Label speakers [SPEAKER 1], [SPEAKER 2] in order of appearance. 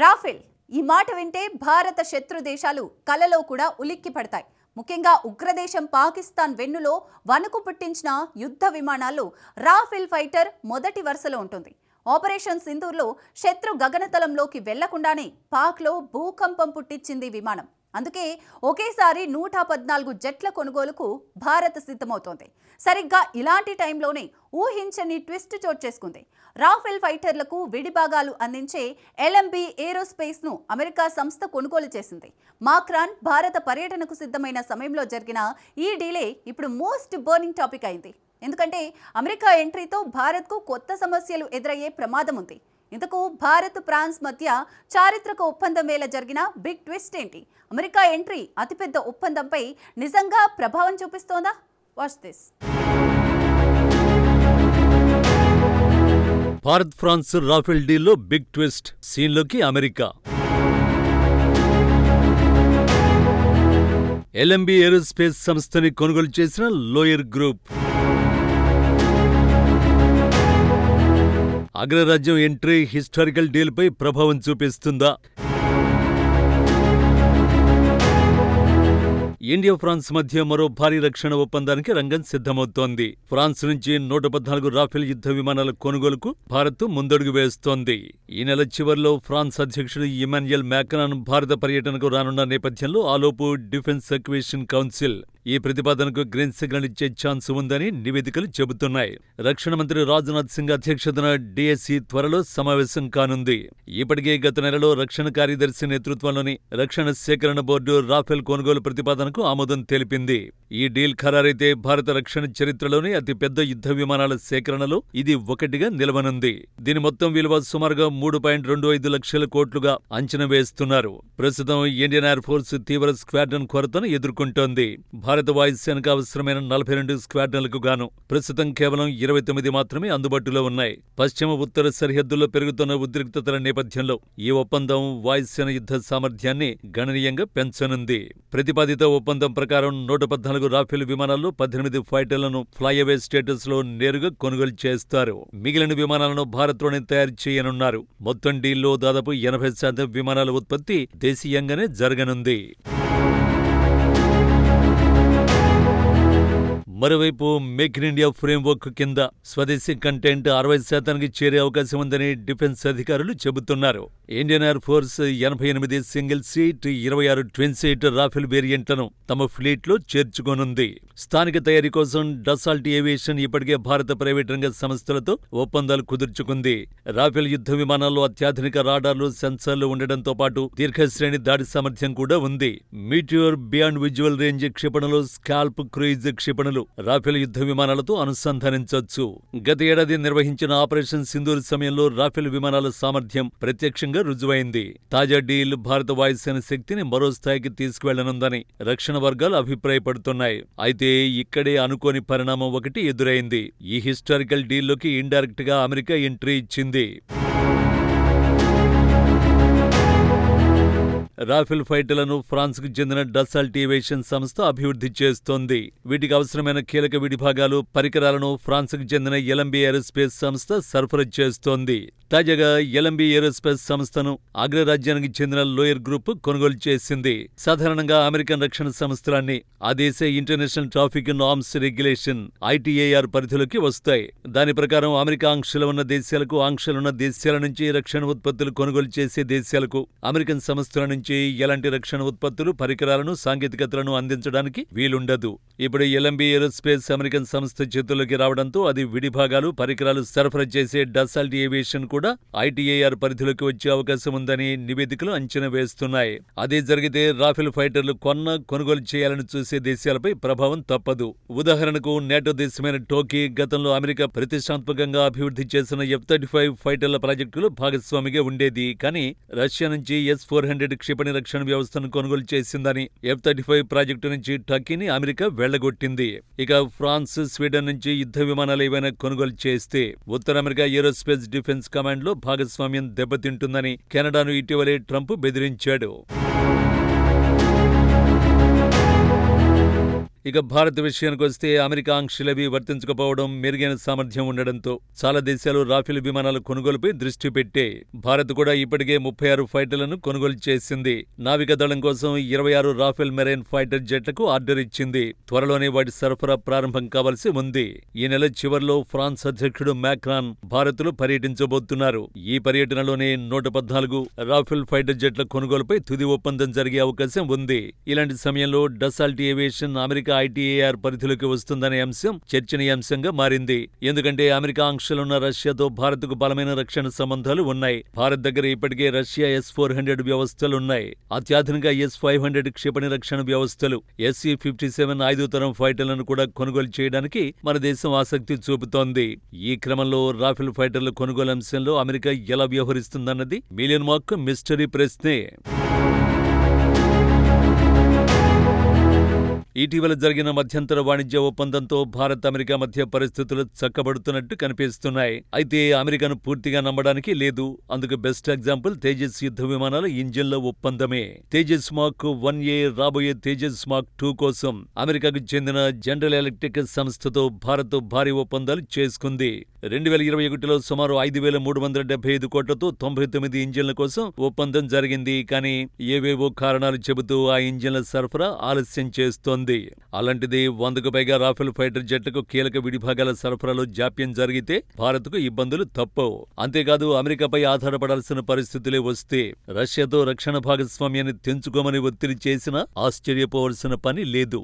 [SPEAKER 1] Rafale ఈ మాట వింటే భారత శత్రు దేశాలు కలలో కూడా ఉలిక్కి పడతాయి. ముఖ్యంగా ఉగ్రదేశం పాకిస్తాన్ వెన్నులో వణుకు పుట్టించిన యుద్ధ విమానాల్లో రాఫెల్ ఫైటర్ మొదటి వరుసలో ఉంటుంది. ఆపరేషన్ సింధూర్లో శత్రు గగనతలంలోకి వెళ్ళకుండానే పాక్లో భూకంపం పుట్టించింది విమానం. అందుకే ఒకేసారి నూట పద్నాలుగు జట్ల కొనుగోలుకు భారత్ సిద్ధమవుతోంది. సరిగ్గా ఇలాంటి టైంలోనే ఊహించని ట్విస్ట్ చోటు చేసుకుంది. రాఫెల్ ఫైటర్లకు విడిభాగాలు అందించే ఎల్ఎంబి ఏరోస్పేస్ను అమెరికా సంస్థ కొనుగోలు చేసింది. మాక్రాన్ భారత పర్యటనకు సిద్ధమైన సమయంలో జరిగిన ఈ డీలే ఇప్పుడు మోస్ట్ బర్నింగ్ టాపిక్ అయింది. ఎందుకంటే అమెరికా ఎంట్రీతో భారత్కు కొత్త సమస్యలు ఎదురయ్యే ప్రమాదం ఉంది. ఇంతకు భారత్ ఫ్రాన్స్ మధ్య చారిత్రక ఒప్పందం వేళ జరిగిన బిగ్ ట్విస్ట్ ఏంటి? అమెరికా ఎంట్రీ అతిపెద్ద ఒప్పందంపై నిజంగా ప్రభావం చూపిస్తోందా? Watch this
[SPEAKER 2] Bharat France Rafale డీల్లో big twist సీన్లోకి అమెరికా. ఎల్ఎంబి ఏరోస్పేస్ సంస్థని కొనుగోలు చేసిన లోయర్ గ్రూప్. అగ్రరాజ్యం ఎంట్రీ హిస్టారికల్ డీల్పై ప్రభావం చూపిస్తుందా? ఇండియా ఫ్రాన్స్ మధ్య మరో భారీ రక్షణ ఒప్పందానికి రంగం సిద్ధమవుతోంది. ఫ్రాన్స్ నుంచి నూట పద్నాలుగు రాఫెల్ యుద్ధ విమానాల కొనుగోలుకు భారత్ ముందడుగు వేస్తోంది. ఈ నెల చివరిలో ఫ్రాన్స్ అధ్యక్షుడు ఇమాన్యుయల్ మ్యాక్రాన్ భారత పర్యటనకు రానున్న నేపథ్యంలో ఆలోపు డిఫెన్స్ సర్క్యువేషన్ కౌన్సిల్ ఈ ప్రతిపాదనకు గ్రీన్ సిగ్నల్ ఇచ్చే ఛాన్స్ ఉందని నివేదికలు చెబుతున్నాయి. రక్షణ మంత్రి రాజ్నాథ్ సింగ్ అధ్యక్షతన డిఎస్సి త్వరలో సమావేశం కానుంది. ఇప్పటికే గత నెలలో రక్షణ కార్యదర్శి నేతృత్వంలోని రక్షణ సేకరణ బోర్డు రాఫెల్ కొనుగోలు ప్రతిపాదనకు ఆమోదం తెలిపింది. ఈ డీల్ ఖరారైతే భారత రక్షణ చరిత్రలోని అతిపెద్ద యుద్ధ విమానాల సేకరణలో ఇది ఒకటిగా నిలవనుంది. దీని మొత్తం విలువ సుమారుగా మూడు పాయింట్ రెండు ఐదు లక్షల కోట్లుగా అంచనా వేస్తున్నారు. ప్రస్తుతం ఇండియన్ ఎయిర్ ఫోర్స్ తీవ్ర స్క్వాడ్రన్ కొరతను ఎదుర్కొంటోంది. భారత వాయుసేనకు అవసరమైన నలభై రెండు స్క్వాడ్రన్లకు గాను ప్రస్తుతం కేవలం ఇరవై తొమ్మిది మాత్రమే అందుబాటులో ఉన్నాయి. పశ్చిమ ఉత్తర సరిహద్దుల్లో పెరుగుతున్న ఉద్రిక్తతల నేపథ్యంలో ఈ ఒప్పందం వాయుసేన యుద్ధ సామర్థ్యాన్ని గణనీయంగా పెంచనుంది. ప్రతిపాదిత ఒప్పందం ప్రకారం నూట పద్నాలుగు రాఫెల్ విమానాల్లో పద్దెనిమిది ఫైటర్లను ఫ్లైఅవే స్టేటస్లో నేరుగా కొనుగోలు చేస్తారు. మిగిలిన విమానాలను భారత్లోనే తయారు చేయనున్నారు. మొత్తం డీల్లో దాదాపు ఎనభై శాతం విమానాల ఉత్పత్తి దేశీయంగానే జరగనుంది. మరోవైపు మేక్ ఇన్ ఇండియా ఫ్రేమ్వర్క్ కింద స్వదేశీ కంటెంట్ అరవై శాతానికి చేరే అవకాశం ఉందని డిఫెన్స్ అధికారులు చెబుతున్నారు. ఇండియన్ ఎయిర్ ఫోర్స్ ఎనభై ఎనిమిది సింగిల్ సీట్ ఇరవై ఆరు ట్విన్ సీట్ రాఫెల్ వేరియంట్లను తమ ఫ్లీట్లో చేర్చుకోనుంది. స్థానిక తయారీ కోసం డసాల్ట్ ఏవియేషన్ ఇప్పటికే భారత ప్రైవేట్ రంగ సంస్థలతో ఒప్పందాలు కుదుర్చుకుంది. రాఫెల్ యుద్ధ విమానాల్లో అత్యాధునిక రాడార్లు సెన్సార్లు ఉండడంతో పాటు దీర్ఘశ్రేణి దాడి సామర్థ్యం కూడా ఉంది. మీటియోర్ బియాండ్ విజువల్ రేంజ్ క్షిపణులు స్కాల్ప్ క్రూయిజ్ క్షిపణులు రాఫెల్ యుద్ధ విమానాలతో అనుసంధానించవచ్చు. గత ఏడాది నిర్వహించిన ఆపరేషన్ సింధూర్ సమయంలో రాఫెల్ విమానాల సామర్థ్యం ప్రత్యక్షంగా రుజువైంది. తాజా డీల్ భారత వాయుసేన శక్తిని మరో స్థాయికి తీసుకువెళ్ళనుందని రక్షణ వర్గాలు అభిప్రాయపడుతున్నాయి. అయితే ఇక్కడే అనుకోని పరిణామం ఒకటి ఎదురైంది. ఈ హిస్టారికల్ డీల్లోకి ఇండైరెక్ట్గా అమెరికా ఎంట్రీ ఇచ్చింది. రాఫెల్ ఫైటర్లను ఫ్రాన్స్కు చెందిన డసాల్ట్ ఏవియేషన్ సంస్థ అభివృద్ధి చేస్తోంది. వీటికి అవసరమైన కీలక విడిభాగాలు పరికరాలను ఫ్రాన్స్కు చెందిన ఎలంబి ఏరోస్పేస్ సంస్థ సరఫరా చేస్తోంది. తాజాగా ఎలంబి ఏరోస్పేస్ సంస్థను అగ్రరాజ్యానికి చెందిన లోయర్ గ్రూప్ కొనుగోలు చేసింది. సాధారణంగా అమెరికన్ రక్షణ సంస్థలన్నీ ఆ దేశ international traffic in arms regulation ITAR పరిధిలోకి వస్తాయి. దాని ప్రకారం అమెరికా ఆంక్షలు ఉన్న దేశాలకు ఆంక్షలున్న దేశాల నుంచి రక్షణ ఉత్పత్తులు కొనుగోలు చేసే దేశాలకు అమెరికన్ సంస్థల నుంచి ఎలాంటి రక్షణ ఉత్పత్తులు పరికరాలను సాంకేతికతలను అందించడానికి వీలుండదు. ఇప్పుడు ఎలంబి ఏరోస్పేస్ అమెరికన్ సంస్థ చేతుల్లోకి రావడంతో అది విడిభాగాలు పరికరాలు సరఫరా చేసే డసాల్ట్ ఏవియేషన్ కూడా ఐటీఏఆర్ పరిధిలోకి వచ్చే అవకాశం ఉందని నివేదికలు అంచనా వేస్తున్నాయి. అదే జరిగితే రాఫెల్ ఫైటర్లు కొన్న కొనుగోలు చేయాలని చూసే దేశాలపై ప్రభావం తప్పదు. ఉదాహరణకు నేటో దేశమైన టోకీ గతంలో అమెరికా ప్రతిష్టాత్మకంగా అభివృద్ధి చేసిన ఎఫ్ థర్టీ ఫైవ్ ఫైటర్ల ప్రాజెక్టులో భాగస్వామిగా ఉండేది. కానీ రష్యా నుంచి ఎస్ ఫోర్ హండ్రెడ్ క్షిపణి రక్షణ వ్యవస్థను కొనుగోలు చేసిందని ఎఫ్ థర్టీ ఫైవ్ ప్రాజెక్టు నుంచి టర్కీని అమెరికా వెళ్ళగొట్టింది ఇక ఫ్రాన్స్ స్వీడన్ నుంచి యుద్ధ విమానాలు ఏవైనా కొనుగోలు చేస్తే ఉత్తర అమెరికా ఏరోస్పేస్ డిఫెన్స్ కమాండ్లో భాగస్వామ్యం దెబ్బతింటుందని కెనడాను ఇటీవలే ట్రంప్ బెదిరించాడు. ఇక భారత్ విషయానికి వస్తే అమెరికా ఆంక్షలవి వర్తించకపోవడం మెరుగైన సామర్థ్యం ఉండడంతో చాలా దేశాలు రాఫెల్ విమానాల కొనుగోలుపై దృష్టి పెట్టే భారత్ కూడా ఇప్పటికే ముప్పై ఆరు ఫైటర్లను కొనుగోలు చేసింది. నావికాదళం కోసం ఇరవై ఆరు రాఫెల్ మెరైన్ ఫైటర్ జెట్లకు ఆర్డర్ ఇచ్చింది. త్వరలోనే వాటి సరఫరా ప్రారంభం కావాల్సి ఉంది. ఈ నెల చివర్లో ఫ్రాన్స్ అధ్యక్షుడు మ్యాక్రాన్ భారత్లో పర్యటించబోతున్నారు. ఈ పర్యటనలోనే నూట పద్నాలుగు రాఫెల్ ఫైటర్ జెట్ల కొనుగోలుపై తుది ఒప్పందం జరిగే అవకాశం ఉంది. ఇలాంటి సమయంలో డసాల్ట్ ఏవియేషన్ అమెరికా ఐటీఏఆర్ పరిధిలోకి వస్తుందనే అంశం చర్చనీయాంశంగా మారింది. ఎందుకంటే అమెరికా ఆంక్షలున్న రష్యాతో భారత్కు బలమైన రక్షణ సంబంధాలు ఉన్నాయి. భారత్ దగ్గర ఇప్పటికే రష్యా ఎస్ ఫోర్ హండ్రెడ్ వ్యవస్థలున్నాయి. అత్యాధునిక ఎస్ ఫైవ్ హండ్రెడ్ క్షిపణి రక్షణ వ్యవస్థలు ఎస్సీ ఫిఫ్టీ సెవెన్ ఐదో తరం ఫైటర్లను కూడా కొనుగోలు చేయడానికి మన దేశం ఆసక్తి చూపుతోంది. ఈ క్రమంలో రాఫెల్ ఫైటర్ల కొనుగోలు అంశంలో అమెరికా ఎలా వ్యవహరిస్తుందన్నది మిలియన్ మార్క్ మిస్టరీ ప్రశ్నే. ఇటీవల జరిగిన మధ్యంతర వాణిజ్య ఒప్పందంతో భారత్ అమెరికా మధ్య పరిస్థితులు చక్కబడుతున్నట్టు కనిపిస్తున్నాయి. అయితే అమెరికాను పూర్తిగా నమ్మడానికి లేదు. అందుకు బెస్ట్ ఎగ్జాంపుల్ తేజస్ యుద్ధ విమానాల ఇంజిన్ల ఒప్పందమే. తేజస్ మాక్ వన్ ఏ రాబోయే తేజస్ మాక్ టూ కోసం అమెరికాకు చెందిన జనరల్ ఎలక్ట్రిక్ సంస్థతో భారత్ భారీ ఒప్పందాలు చేసుకుంది. రెండు వేల ఇరవై ఒకటిలో సుమారు ఐదు వేల మూడు వందల డెబ్బై ఐదు కోట్లతో తొంభై తొమ్మిది ఇంజిన్ల కోసం ఒప్పందం జరిగింది. కానీ ఏవేవో కారణాలు చెబుతూ ఆ ఇంజిన్ల సరఫరా ఆలస్యం చేస్తోంది. అలాంటిది వందకు పైగా రాఫెల్ ఫైటర్ జెట్లకు కీలక విడిభాగాల సరఫరాలో జాప్యం జరిగితే భారత్కు ఇబ్బందులు తప్పవు. అంతేకాదు అమెరికాపై ఆధారపడాల్సిన పరిస్థితులే వస్తే రష్యాతో రక్షణ భాగస్వామ్యాన్ని తెంచుకోమని ఒత్తిడి చేసినా ఆశ్చర్యపోవలసిన పని లేదు.